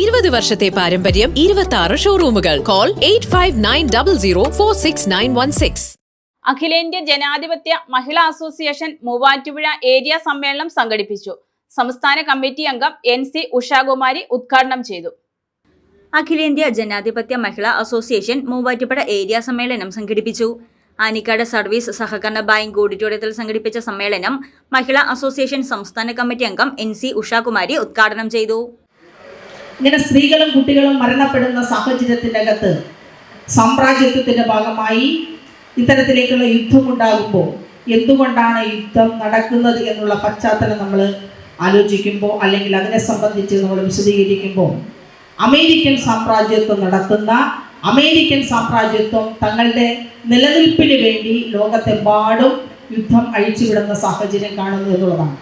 ഇരുപത് വർഷത്തെ പാരമ്പര്യം ഇരുപത്തി ആറ് ഷോറൂമുകൾ call eight five nine double zero four six nine one six അഖിലേന്ത്യ ജനാധിപത്യ മഹിളാ അസോസിയേഷൻ മൂവാറ്റുപുഴ ഏരിയ സമ്മേളനം സംഘടിപ്പിച്ചു. സംസ്ഥാന കമ്മിറ്റി അംഗം എൻ സി ഉഷാകുമാരി ഉദ്ഘാടനം ചെയ്തു. അഖിലേന്ത്യാ ജനാധിപത്യ മഹിളാ അസോസിയേഷൻ മൂവാറ്റുപുഴ ഏരിയ സമ്മേളനം സംഘടിപ്പിച്ചു. ആനിക്കാട് സർവീസ് സഹകരണ ബാങ്ക് ഓഡിറ്റോറിയത്തിൽ സംഘടിപ്പിച്ച സമ്മേളനം മഹിളാ അസോസിയേഷൻ സംസ്ഥാന കമ്മിറ്റി അംഗം എൻ സി ഉഷാകുമാരി ഉദ്ഘാടനം ചെയ്തു. ഇങ്ങനെ സ്ത്രീകളും കുട്ടികളും മരണപ്പെടുന്ന സാഹചര്യത്തിന്റെ അകത്ത് സാമ്രാജ്യത്വത്തിന്റെ ഭാഗമായി ഇത്തരത്തിലേക്കുള്ള യുദ്ധം ഉണ്ടാകുമ്പോൾ എന്തുകൊണ്ടാണ് യുദ്ധം നടക്കുന്നത് എന്നുള്ള പശ്ചാത്തലം നമ്മൾ ആലോചിക്കുമ്പോൾ അല്ലെങ്കിൽ അതിനെ സംബന്ധിച്ച് നമ്മൾ വിശദീകരിക്കുമ്പോൾ അമേരിക്കൻ സാമ്രാജ്യത്വം നടത്തുന്ന അമേരിക്കൻ സാമ്രാജ്യത്വം തങ്ങളുടെ നിലനിൽപ്പിന് വേണ്ടി ലോകത്തെമ്പാടും യുദ്ധം അഴിച്ചുവിടുന്ന സാഹചര്യം കാണുന്നു എന്നുള്ളതാണ്.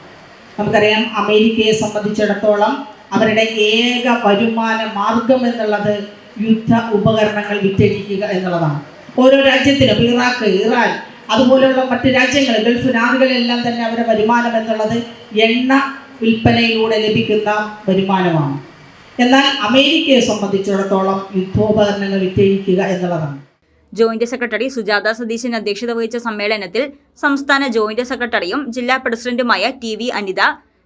നമുക്കറിയാം അമേരിക്കയെ സംബന്ധിച്ചിടത്തോളം അവരുടെ ഏക വരുമാന മാർഗം എന്നുള്ളത് യുദ്ധ ഉപകരണങ്ങൾ വിറ്റഴിക്കുക എന്നുള്ളതാണ്. ഓരോ രാജ്യത്തിനും ഇറാഖ് ഇറാൻ അതുപോലെയുള്ള മറ്റു രാജ്യങ്ങൾ ഗൾഫ് നാടുകളിലെല്ലാം തന്നെ അവരുടെ വരുമാനം എന്നുള്ളത് എണ്ണ വിൽപ്പനയിലൂടെ ലഭിക്കുന്ന വരുമാനമാണ്. എന്നാൽ അമേരിക്കയെ സംബന്ധിച്ചിടത്തോളം യുദ്ധോപകരണങ്ങൾ വിറ്റഴിക്കുക എന്നുള്ളതാണ്. ജോയിന്റ് സെക്രട്ടറി സുജാത സതീശൻ അധ്യക്ഷത വഹിച്ച സമ്മേളനത്തിൽ സംസ്ഥാന ജോയിന്റ് സെക്രട്ടറിയും ജില്ലാ പ്രസിഡന്റുമായ ടി വി അനിത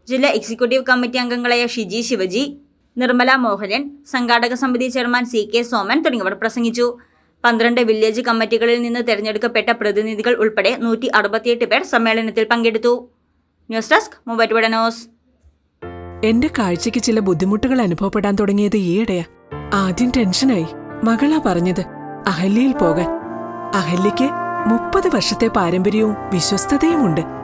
ജില്ലാ എക്സിക്യൂട്ടീവ് കമ്മിറ്റി അംഗങ്ങളായ ഷിജി ശിവജി നിർമ്മല മോഹനൻ സംഘാടക സമിതി ചെയർമാൻ സി കെ സോമൻ തുടങ്ങിയവർ പ്രസംഗിച്ചു. പന്ത്രണ്ട് വില്ലേജ് കമ്മിറ്റികളിൽ നിന്ന് തെരഞ്ഞെടുക്കപ്പെട്ട പ്രതിനിധികൾ ഉൾപ്പെടെ നൂറ്റി അറുപത്തിയെട്ട് പേർ സമ്മേളനത്തിൽ പങ്കെടുത്തു. News desk news. എന്റെ കാഴ്ചയ്ക്ക് ചില ബുദ്ധിമുട്ടുകൾ അനുഭവപ്പെടാൻ തുടങ്ങിയത് ഈയിടെയാ. ആദ്യം ടെൻഷനായി. മകളാ പറഞ്ഞത് അഹല്യയിൽ പോകാൻ. അഹല്യയ്ക്ക് മുപ്പത് വർഷത്തെ പാരമ്പര്യവും വിശ്വസ്തതയുമുണ്ട്.